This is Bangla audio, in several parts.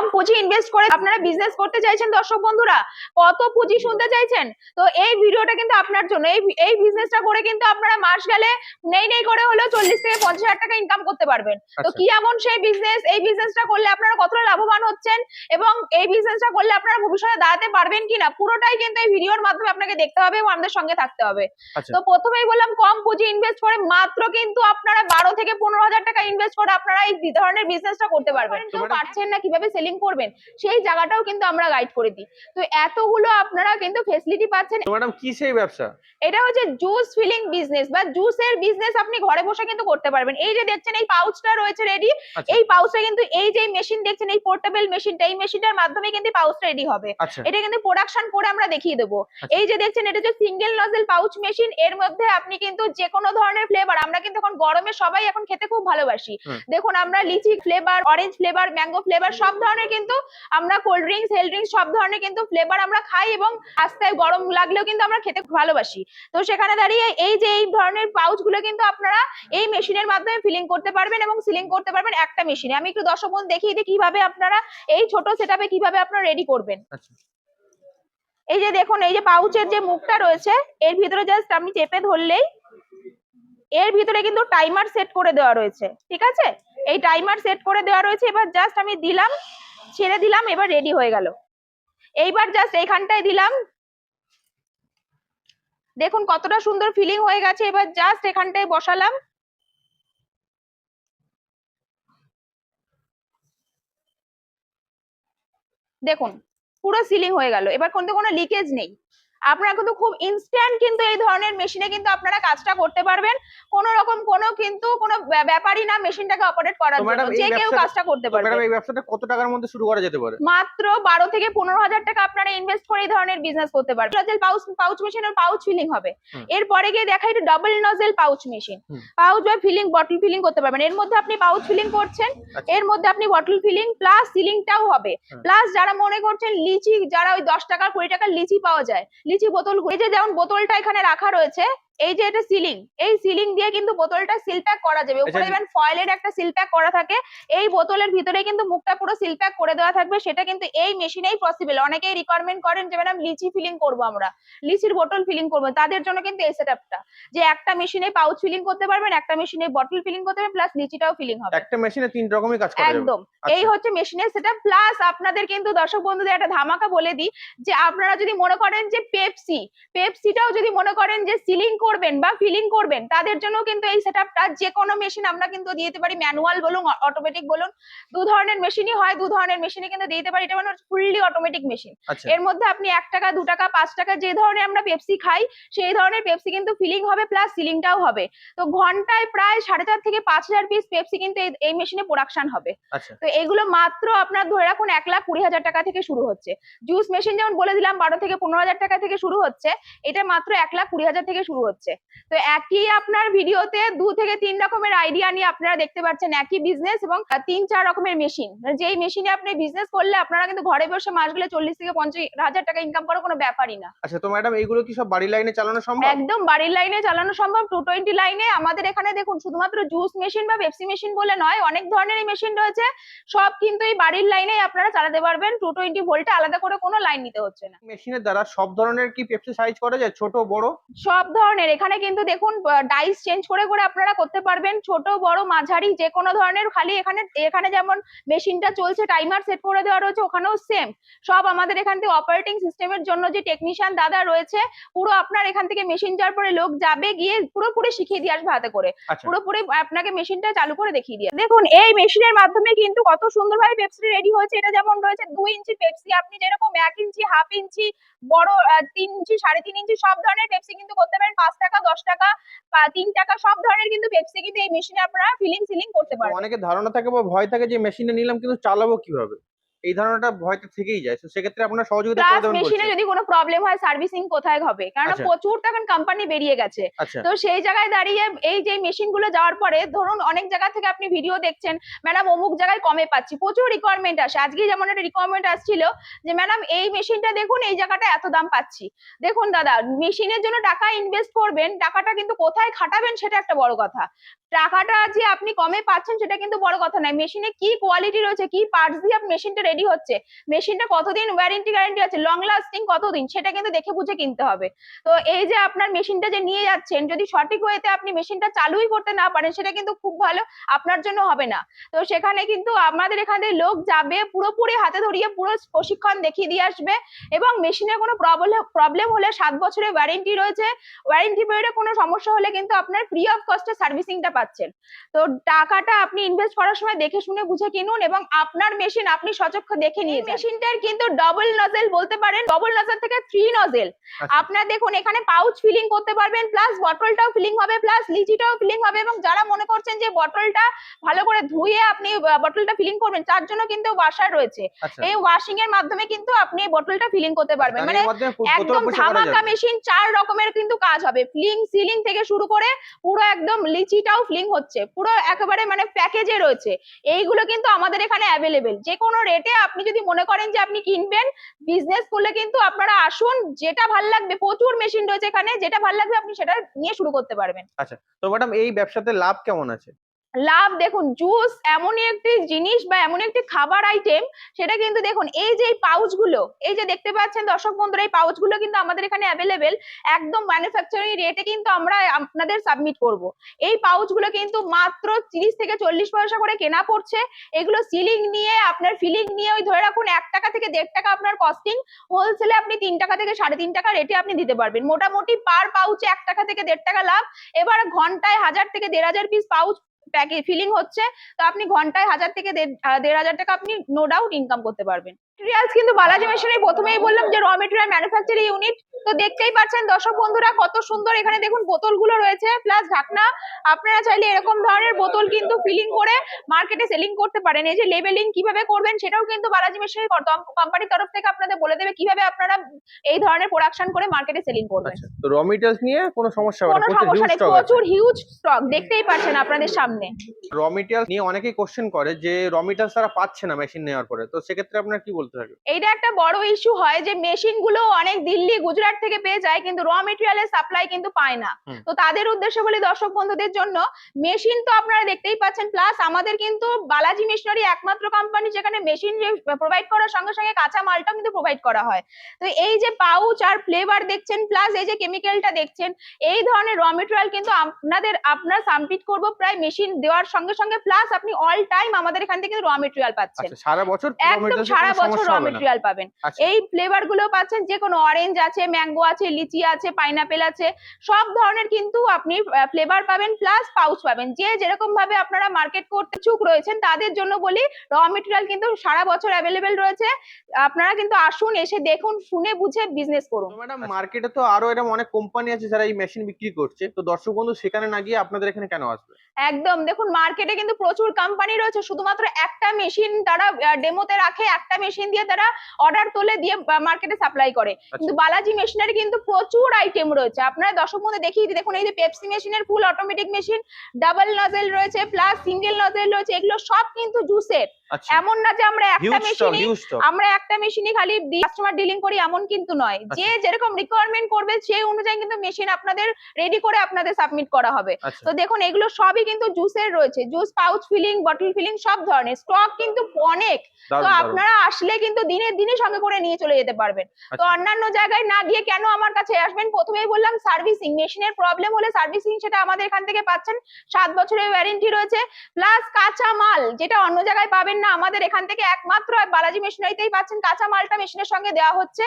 কম পুঁজি ইনভেস্ট করে আপনারা বিজনেস করতে চাইছেন দর্শক বন্ধুরা? কত পুঁজি শুনতে চাইছেন? তো এই ভিডিওটা কিন্তু আপনার জন্য এই এই বিজনেসটা করে কিন্তু আপনারা মাস গেলে নেই নেই করে হলেও চল্লিশ থেকে পঞ্চাশ হাজার টাকা ইনকাম করতে পারবেন। তো আচ্ছা। কি এমন সেই বিজনেস এই বিজনেসটা করলে আপনারা কতটা লাভবান হচ্ছেন? এবং এই বিজনেসটা করলে আপনারা ভবিষ্যতে দাঁড়াতে পারবেন কিনা? পুরোটাই কিন্তু এই ভিডিওর মাধ্যমে আপনাকে দেখতে হবে এবং আমাদের সঙ্গে থাকতে হবে। আচ্ছা। তো প্রথমেই বললাম কম পুঁজি ইনভেস্ট করে মাত্র কিন্তু আপনারা বারো থেকে পনেরো হাজার টাকা ইনভেস্ট করে আপনারা এই ধরনের বিজনেসটা করতে পারবেন। পারছেন না কীভাবে? সেলিং করবেন সেই জায়গাটাও কিন্তু আমরা গাইড করে দিই। তো এতগুলো আপনারা কিন্তু ফেসিলিটি পাচ্ছেন। ম্যাডাম কি সেই ব্যবসা? এটা হচ্ছে জুস ফিলিং বিজনেস বা জুসের বিজনেস আপনি ঘরে বসে কিন্তু করতে পারবেন। এই যে দেখছেন এই পাউচটা রয়েছে রেডি আচ্ছা। এই পাউচটা কিন্তু এই যে মেশিন দেখছেন এই পোর্টেবল মেশিনটা এই মেশিনটার মাধ্যমে কিন্তু পাউচটা রেডি হবে। আচ্ছা। এটা কিন্তু প্রোডাকশন করে আমরা দেখিয়ে দেবো। আচ্ছা। এই যে দেখছেন এটা হচ্ছে সিঙ্গেল নজেল পাউচ মেশিন এর মধ্যে আপনি কিন্তু যে কোনো ধরনের ফ্লেভার আমরা কিন্তু এখন গরমে সবাই এখন খেতে খুব ভালোবাসি। দেখুন আমরা litchi flavour orange flavour mango flavour সব ধরনের কিন্তু আমরা কোল্ড ড্রিঙ্কস হেল ড্রিঙ্কস সব ধরনের কিন্তু ফ্লেভার আমরা খাই এবং আস্তে গরম লাগলেও কিন্তু আমরা খেতে ভালোবাসি। তো সেখানে দাঁড়িয়ে এই যে এই ধরনের পাউচগুলো কিন্তু আপনারা এই মেশিনের মাধ্যমে ফিলিং করতে পারবেন এবং সিলিং করতে পারবেন একটা মেশিনে আমি একটু দর্শক বন্ধু দেখিয়ে দিই কীভাবে আপনারা এই ছোট সেটআপে কীভাবে আপনারা রেডি করবেন। আচ্ছা। এই যে দেখুন এই যে পাউচের যে মুখটা রয়েছে এর ভিতরে জাস্ট আমি চেপে ধরলেই এর ভিতরে কিন্তু টাইমার সেট করে দেওয়া রয়েছে ঠিক আছে? এই টাইমার সেট করে দেওয়া রয়েছে এবার জাস্ট আমি দিলাম ছেড়ে দিলাম, এবার রেডি হয়ে গেল। এইবার জাস্ট এইখানটায় দিলাম। দেখুন কতটা সুন্দর ফিলিং হয়ে গেছে, এবার জাস্ট এখানটায় বসালাম। দেখুন, পুরো সিলিং হয়ে গেল। এবার কোনো লিকেজ নেই। আপনারা কিন্তু খুব ইনস্ট্যান্ট কিন্তু এই ধরনের মেশিনে কিন্তু আপনারা কাজটা করতে পারবেন। কোন রকম কোনো কিন্তু কোনো ব্যাপারই না মেশিনটাকে অপারেট করার জন্য। যে কেউ কাজটা করতে পারবে ম্যাডাম এই ব্যবসাটা কত টাকার মধ্যে শুরু করা যেতে পারে? মাত্র বারো থেকে পনেরো হাজার টাকা আপনারা ইনভেস্ট করে এই ধরনের বিজনেস করতে পারবেন। নজেল পাউচ পাউচ মেশিনের পাউচ ফিলিং হবে। এরপরে গিয়ে দেখাই double nozzle pouch machine pouch বা ফিলিং বটল ফিলিং করতে পারবেন। এর মধ্যে আপনি পাউচ ফিলিং করছেন। আচ্ছা। এর মধ্যে আপনি বটল ফিলিং প্লাস সিলিংটাও হবে। প্লাস যারা মনে করছেন লিচি যারা ওই দশ টাকা কুড়ি টাকার লিচি পাওয়া যায় লিচি বোতল যে যেমন বোতলটা এখানে রাখা রয়েছে এই যে এটা সিলিং এই সিলিং দিয়ে কিন্তু বোতলটা সিল প্যাক করা যাবে। উপরে আচ্ছা। যেমন ফয়েলের একটা সিল প্যাক করা থাকে। এই বোতলের ভিতরে কিন্তু মুখটা পুরো সিল প্যাক করে দেওয়া থাকবে। সেটা কিন্তু এই মেশিনেই পসিবল অনেকেই রিকোয়ারমেন্ট করেন যে ম্যাডাম লিচি ফিলিং করব আমরা। লিচির বোতল ফিলিং করব। তাদের জন্য কিন্তু এই সেটআপটা যে একটা মেশিনে পাউচ ফিলিং করতে পারবেন একটা মেশিনে বটল ফিলিং করতে পারবেন প্লাস লিচিটাও ফিলিং হবে। একটা মেশিনে তিন রকমই কাজ করা যাবে। একদম। আচ্ছা। এই হচ্ছে মেশিনের সেটআপ প্লাস আপনাদের কিন্তু দর্শক বন্ধুদের একটা ধামাকা বলে দিই যে আপনারা যদি মনে করেন যে পেপসি পেপসিটাও যদি মনে করেন যে সিলিং করবেন বা ফিলিং করবেন তাদের জন্য কিন্তু এই সেটআপটা যে কোনো মেশিন আমরা কিন্তু দিয়ে দিতে পারি। ম্যানুয়াল বলুন অটোমেটিক বলুন দু ধরনের মেশিনই হয় দু ধরনের মেশিনে কিন্তু দিয়ে দিতে পারি। এটা মানে ফুললি অটোমেটিক মেশিন এর মধ্যে আপনি এক টাকা দু টাকা পাঁচ টাকা যে ধরনের আমরা পেপসি খাই সেই ধরনের পেপসি কিন্তু ফিলিং হবে প্লাস সিলিংটাও হবে। তো ঘন্টায় প্রায় সাড়ে চার থেকে পাঁচ হাজার পিস পেপসি কিন্তু এই- এই মেশিনে প্রোডাকশন হবে। আচ্ছা। তো এগুলো মাত্র আপনার ধরে রাখুন এক লাখ কুড়ি হাজার টাকা থেকে শুরু হচ্ছে। জুস মেশিন যেমন বলে দিলাম বারো থেকে পনেরো হাজার টাকা থেকে শুরু হচ্ছে এটা মাত্র এক লাখ কুড়ি হাজার থেকে শুরু হচ্ছে। তো একই আপনার ভিডিওতে দু থেকে তিন রকমের আইডিয়া নিয়ে আপনারা দেখতে পাচ্ছেন একই বিজনেস এবং তিন চার রকমের মেশিন যেই মেশিনে আপনি বিজনেস করলে আপনারা কিন্তু ঘরে বসে মাস গেলে চল্লিশ থেকে পঞ্চাশ হাজার টাকা ইনকাম করার কোনো ব্যাপারই না। আচ্ছা তো ম্যাডাম এইগুলো কি সব বাড়ির লাইনে চালানো সম্ভব? একদম বাড়ির লাইনে চালানো সম্ভব। টু টোয়েন্টি লাইনে আমাদের এখানে দেখুন শুধুমাত্র জুস মেশিন বা পেপসি মেশিন বলে নয় অনেক ধরনের মেশিন রয়েছে। সব কিন্তু এই বাড়ির লাইনে আপনারা চালাতে পারবেন। টু টোয়েন্টি ভোল্টে আলাদা করে কোনো লাইন নিতে হচ্ছে না। মেশিনের দ্বারা সব ধরনের কি পেপসি সাইজ করা যায়? ছোট বড়? সব ধরনের। এখানে কিন্তু দেখুন ডাইস চেঞ্জ করে করে আপনারা করতে পারবেন। ছোট বড় মাঝারি যে কোনো ধরনের খালি এখানে এখানে যেমন মেশিনটা চলছে টাইমার সেট করে দেওয়া রয়েছে ওখানেও সেম সব আমাদের এখান থেকে অপারেটিং সিস্টেমের জন্য যে টেকনিশিয়ান দাদা রয়েছে পুরো আপনার এখান থেকে মেশিন যাওয়ার পরে লোক যাবে গিয়ে পুরোপুরি শিখিয়ে দিয়ে আসবে হাতে করে। আচ্ছা। পুরোপুরি আপনাকে মেশিনটা চালু করে দেখিয়ে দিয়ে। দেখুন এই মেশিনের মাধ্যমে কিন্তু কত সুন্দরভাবে পেপসি রেডি হয়েছে। এটা যেমন রয়েছে দুই ইঞ্চি পেপসি আপনি যেরকম এক ইঞ্চি হাফ ইঞ্চি বড় তিন ইঞ্চি সাড়ে তিন ইঞ্চি সব ধরনের পেপসি কিন্তু করতে পারেন। পাঁচ টাকা, দশ টাকা তিন টাকা, সব ধরনের কিন্তু পেপসি কিন্তু এই মেশিনে আপনারা ফিলিং সিলিং করতে পারবেন। অনেকে ধারণা থাকে বা ভয় থাকে যে মেশিনে নিলাম কিন্তু চালাবো কীভাবে? এই ধারণাটা ভয়টা থেকেই যায়। তো সেক্ষেত্রে আপনার সহযোগিতা করে দেবেন মেশিনে যদি কোনো প্রবলেম হয় সার্ভিসিং কোথায় হবে? কারণ আচ্ছা। প্রচুর তো এখন কোম্পানি বেরিয়ে গেছে। আচ্ছা। তো সেই জায়গায় দাঁড়িয়ে এই যে মেশিনগুলো যাওয়ার পরে ধরুন অনেক জায়গা থেকে আপনি ভিডিও দেখছেন ম্যাডাম অমুক জায়গায় কমে পাচ্ছি। প্রচুর রিকোয়ারমেন্ট আসে। আজকে যেমন একটা রিকোয়ারমেন্ট আসছিল যে ম্যাডাম এই মেশিনটা দেখুন এই জায়গাটা এত দাম পাচ্ছি। দেখুন দাদা মেশিনের জন্য টাকা ইনভেস্ট করবেন টাকাটা কিন্তু কোথায় খাটাবেন সেটা একটা বড় কথা। টাকাটা যে আপনি কমে পাচ্ছেন সেটা কিন্তু বড় কথা নয়। মেশিনে কি কোয়ালিটি রয়েছে কি পার্টস দিয়ে আপনি মেশিনটা রেডি হচ্ছে। মেশিনটা কতদিন ওয়ারেন্টি গ্যারান্টি আছে? লং লাস্টিং কতদিন? সেটা কিন্তু দেখে বুঝে কিনতে হবে। তো এই যে আপনার মেশিনটা যে নিয়ে যাচ্ছেন, যদি সঠিক ওয়েতে আপনি মেশিনটা চালুই করতে না পারেন, সেটা কিন্তু খুব ভালো, আপনার জন্য হবে না। তো সেখানে কিন্তু আমাদের এখানে লোক যাবে, পুরোপুরি হাতে ধরিয়ে পুরো প্রশিক্ষণ দেখিয়ে দিয়ে আসবে এবং মেশিনের কোনো প্রবলেম হলে সাত বছরের ওয়ারেন্টি রয়েছে। ওয়ারেন্টি পিরিয়ডে কোনো সমস্যা হলে কিন্তু আপনার ফ্রি অফ কস্টে সার্ভিসিংটা পাচ্ছেন। তো টাকাটা আপনি ইনভেস্ট করার সময় দেখে শুনে বুঝে কিনুন এবং আপনার মেশিন আপনি সচক্ষ দেখে নিয়ে মেশিনটার কিন্তু ডবল নজেল বলতে পারেন ডবল নজেল থেকে থ্রি নজেল আচ্ছা। আপনার দেখুন এখানে পাউচ ফিলিং করতে পারবেন প্লাস বটলটাও ফিলিং হবে প্লাস লিচিটাও ফিলিং হবে এবং যারা মনে করছেন যে বটলটা ভালো করে ধুয়ে আপনি বটলটা ফিলিং করবেন তার জন্য কিন্তু ওয়াশার রয়েছে। আচ্ছা। এই ওয়াশিং এর মাধ্যমে কিন্তু আপনি বটলটা ফিলিং করতে পারবেন। মানে একদম ধামাকা মেশিন চার রকমের কিন্তু কাজ হবে। ফ্লিং সিলিং থেকে শুরু করে পুরো একদম লিচিটাও ফিলিং হচ্ছে। পুরো একেবারে মানে প্যাকেজে রয়েছে। এইগুলো কিন্তু আমাদের এখানে অ্যাভেলেবেল যে কোনো রেটে আপনি যদি মনে করেন যে আপনি কিনবেন বিজনেস করলে কিন্তু আপনারা আসুন, যেটা ভালো লাগবে, প্রচুর মেশিন রয়েছে এখানে, যেটা ভালো লাগবে আপনি সেটা নিয়ে শুরু করতে পারবেন। আচ্ছা তো ম্যাডাম এই ব্যবসাতে লাভ কেমন আছে? লাভ, দেখুন জুস এমনই একটি জিনিস বা এমন একটি খাবার আইটেম সেটা কিন্তু দেখুন, এই যে পাউচগুলো, এই যে দেখতে পাচ্ছেন দর্শক বন্ধুরা, এই পাউচগুলো কিন্তু আমাদের এখানে অ্যাভেলেবেল একদম ম্যানুফ্যাকচারিং রেটে কিন্তু আমরা আপনাদের সাবমিট করব। এই পাউচগুলো কিন্তু মাত্র তিরিশ থেকে চল্লিশ পয়সা করে কেনা পড়ছে, এগুলো সিলিং নিয়ে, আপনার ফিলিং নিয়ে ওই ধরে রাখুন এক টাকা থেকে দেড় টাকা আপনার কস্টিং হোলসেলে আপনি তিন টাকা থেকে সাড়ে তিন টাকা রেটে আপনি দিতে পারবেন। মোটামুটি পার পাউচে এক টাকা থেকে দেড় টাকা লাভ, এবার ঘন্টায় হাজার থেকে দেড় হাজার পিস পাউচ প্যাকে ফিলিং হচ্ছে, তো আপনি ঘন্টায় হাজার থেকে দেড় হাজার টাকা আপনি নো ডাউট ইনকাম করতে পারবেন। মেটেরিয়ালস কিন্তু বালাজি মেশিনে প্রথমেই বললাম যে র মেটেরিয়াল ম্যানুফ্যাকচারিং ইউনিট তো দেখতেই পাচ্ছেন দর্শক বন্ধুরা কত সুন্দর এখানে দেখুন বোতলগুলো রয়েছে। প্লাস ঢাকনা আপনারা চাইলে এরকম ধরনের বোতল কিন্তু ফিলিং করে মার্কেটে সেলিং করতে পারেন। এই যে লেবেলিং কীভাবে করবেন সেটাও কিন্তু বালাজি মেশিনের কোম্পানির তরফ থেকে আপনাদের বলে দেবে কীভাবে আপনারা এই ধরনের প্রোডাকশন করে মার্কেটে সেলিং করবেন। আচ্ছা তো র মেটেরিয়ালস নিয়ে কোনো সমস্যা হবে না সমস্যা নেই প্রচুর হিউজ স্টক দেখতেই পাচ্ছেন আপনাদের সামনে। র মেটেরিয়াল নিয়ে অনেকেই কোশ্চেন করে যে র মেটেরিয়ালস তারা পাচ্ছে না মেশিন নেওয়ার পরে তো সেক্ষেত্রে আপনার কি বলতে থাকে। এইটা একটা বড় ইস্যু হয় যে মেশিনগুলো অনেক দিল্লি গুজরাট থেকে পেয়ে যায় কিন্তু র মেটেরিয়ালের সাপ্লাই কিন্তু পায় না। তো তাদের উদ্দেশ্যে বলি দর্শক বন্ধুদের জন্য মেশিন তো আপনারা দেখতেই পাচ্ছেন প্লাস আমাদের কিন্তু বালাজি মেশিনারি একমাত্র কোম্পানি যেখানে মেশিন প্রোভাইড করার সঙ্গে সঙ্গে কাঁচা মালটাও কিন্তু প্রোভাইড করা হয়। তো এই যে পাউচ আর ফ্লেভার দেখছেন প্লাস এই যে কেমিক্যালটা দেখছেন এই ধরনের র মেটেরিয়াল কিন্তু আপনাদের আপনার সাবমিট করব প্রায় মেশিন দেওয়ার সঙ্গে সঙ্গে প্লাস আপনি অল টাইম আমাদের এখান থেকে র মেটেরিয়াল পাচ্ছেন। আচ্ছা সারা বছর একদম সারা বছর র মেটেরিয়াল পাবেন। আচ্ছা। এই ফ্লেভারগুলো পাচ্ছেন যে কোনো অরেঞ্জ আছে ম্যাঙ্গো আছে লিচি আছে পাইনাপেল আছে সব ধরনের কিন্তু আপনি ফ্লেভার পাবেন প্লাস পাউচ পাবেন। যে যেরকম ভাবে আপনারা মার্কেট করতে চুক রয়েছেন তাদের জন্য বলি র মেটেরিয়াল কিন্তু সারা বছর অ্যাভেলেবেল রয়েছে। আপনারা কিন্তু আসুন এসে দেখুন শুনে বুঝে বিজনেস করুন। ম্যাডাম মার্কেটে তো আরও এরকম অনেক কোম্পানি আছে যারা এই মেশিন বিক্রি করছে। তো দর্শক বন্ধু সেখানে না গিয়ে আপনাদের এখানে কেন আসবে? একদম। দেখুন মার্কেটে কিন্তু প্রচুর কোম্পানি রয়েছে। শুধুমাত্র একটা মেশিন তারা ডেমোতে রাখে একটা মেশিন দিয়ে তারা অর্ডার তোলে দিয়ে মার্কেটে সাপ্লাই করে। কিন্তু বালাজি মেশিনারি কিন্তু প্রচুর আইটেম রয়েছে। আপনারা দর্শক মধ্যে দেখিয়ে দেখুন এই যে পেপসি মেশিনের full automatic machine double nozzle রয়েছে প্লাস সিঙ্গেল নজেল রয়েছে এগুলো সব কিন্তু জুসের আচ্ছা। এমন না যে আমরা একটা স্টক আমরা একটা মেশিনই খালি কাস্টমার ডিলিং করি এমন কিন্তু নয়। যে যেরকম রিকোয়ারমেন্ট করবে সেই অনুযায়ী কিন্তু মেশিন আপনাদের রেডি করে আপনাদের সাবমিট করা হবে। আচ্ছা। তো দেখুন এগুলো সবই কিন্তু জুসের রয়েছে। Juice pouch filling bottle filling সব ধরনের। স্টক কিন্তু অনেক। তো আপনারা আসলে কিন্তু দিনের দিনে সঙ্গে করে নিয়ে চলে যেতে পারবেন। তো আচ্ছা। অন্যান্য জায়গায় না গিয়ে কেন আমার কাছে আসবেন? প্রথমেই বললাম সার্ভিসিং মেশিনের প্রবলেম হলে সার্ভিসিং সেটা আমাদের এখান থেকে পাচ্ছেন। সাত বছরের ওয়ারেন্টি রয়েছে প্লাস কাঁচা মাল যেটা অন্য জায়গায় পাবেন না আমাদের এখান থেকে একমাত্র বালাজি মেশিনারিতেই পাচ্ছেন। কাঁচা মালটা মেশিনের সঙ্গে দেওয়া হচ্ছে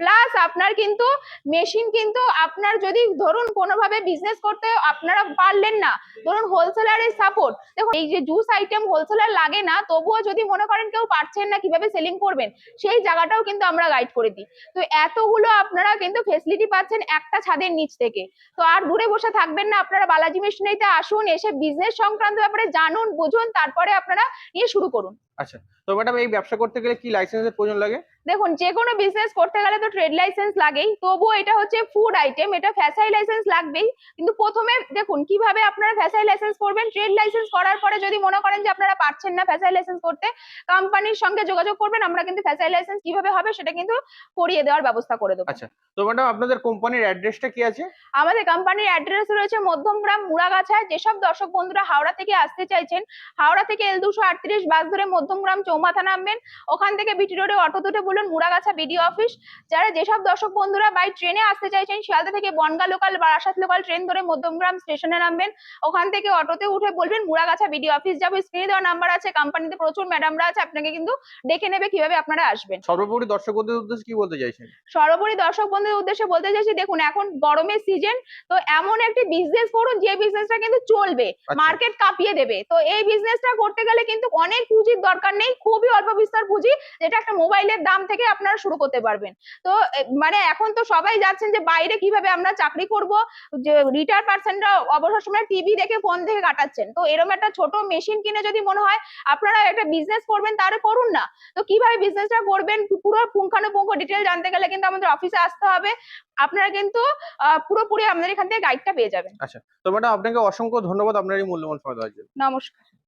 প্লাস আপনার কিন্তু মেশিন কিন্তু আপনার যদি ধরুন কোনোভাবে বিজনেস করতে আপনারা পারলেন না ধরুন হোলসেলারের সাপোর্ট দেখুন এই যে জুস আইটেম হোলসেলার লাগে না তবুও যদি মনে করেন কেউ পারছেন না কীভাবে সেলিং করবেন, সেই জায়গাটাও কিন্তু আমরা গাইড করে দিই। তো এতগুলো আপনারা কিন্তু ফেসিলিটি পাচ্ছেন একটা ছাদের নিচ থেকে। তো আর দূরে বসে থাকবেন না, আপনারা বালাজি মেশিনারিতে আসুন, এসে বিজনেস সংক্রান্ত ব্যাপারে জানুন, বুঝুন, তারপরে আপনারা নিয়ে শুরু করুন। আচ্ছা তো ম্যাডাম এই ব্যবসা করতে গেলে কি লাইসেন্সের প্রয়োজন লাগে? দেখুন যে কোনো বিজনেস করতে গেলে তো ট্রেড লাইসেন্স লাগেই তবুও এটা হচ্ছে ফুড আইটেম এটা ফ্যাসাই লাইসেন্স লাগবেই। কিন্তু প্রথমে দেখুন কীভাবে আপনারা ফ্যাসাই লাইসেন্স করবেন? ট্রেড লাইসেন্স করার পরে যদি মনে করেন যে আপনারা পারছেন না ফ্যাসাই লাইসেন্স করতে কোম্পানির সঙ্গে যোগাযোগ করবেন আমরা কিন্তু ফ্যাসাই লাইসেন্স কীভাবে হবে সেটা কিন্তু করিয়ে দেওয়ার ব্যবস্থা করে দেবো। আচ্ছা তো ম্যাডাম আপনাদের কোম্পানির অ্যাড্রেসটা কি আছে? আমাদের কোম্পানির অ্যাড্রেস রয়েছে মধ্যমগ্রাম মুড়াগাছা যেসব দর্শক বন্ধুরা হাওড়া থেকে আসতে চাইছেন হাওড়া থেকে এল দুশো আটত্রিশ বাস ধরে মধ্যমগ্রাম চৌমাথা নামবেন। ওখান থেকে বিটি রোডে অটো দুটো বলুন মুড়াগাছা বিডিও অফিস। যারা যেসব দর্শক বন্ধুরা বাই ট্রেনে আসতে চাইছেন শিয়ালদা থেকে বনগা লোকাল বা আসাদ লোকাল ট্রেন ধরে মধ্যমগ্রাম স্টেশনে নামবেন। ওখান থেকে অটোতে উঠে বলবেন মুড়াগাছা বিডিও অফিস যাব। স্ক্রিনে দেওয়া নাম্বার আছে কোম্পানিতে প্রচুর ম্যাডামরা আছে আপনাকে কিন্তু ডেকে নেবে কীভাবে আপনারা আসবেন। সর্বোপরি দর্শকদের উদ্দেশ্যে কি বলতে চাইছেন? সর্বোপরি দর্শক বন্ধুদের উদ্দেশ্যে বলতে চাইছি দেখুন এখন গরমের সিজন তো এমন একটি বিজনেস করুন যে বিজনেসটা কিন্তু চলবে আচ্ছা। মার্কেট কাঁপিয়ে দেবে। তো এই বিজনেসটা করতে গেলে কিন্তু অনেক পুঁজির দরকার। নেই খুবই অল্প বিস্তর পুঁজি যেটা একটা মোবাইলের দাম থেকে আপনারা শুরু করতে পারবেন। তো মানে এখন তো সবাই যাচ্ছেন যে বাইরে কীভাবে আমরা চাকরি করব যে রিটায়ার পার্সনরা অবসর সময় টিভি দেখে ফোন দেখে কাটাচ্ছেন। তো এরকম একটা ছোট মেশিন কিনে যদি মনে হয় আপনারা একটা বিজনেস করবেন তাহলে করুন না। তো কীভাবে বিজনেসটা করবেন পুরো পুঙ্খানুপুঙ্খ ডিটেল জানতে গেলে কিন্তু আমাদের অফিসে আসতে হবে। আপনারা কিন্তু পুরোপুরি আমাদের এখান থেকে গাইডটা পেয়ে যাবেন। আচ্ছা তো ম্যাডাম আপনাকে অসংখ্য ধন্যবাদ আপনার এই মূল্যবান সময় দেওয়ার জন্য। নমস্কার।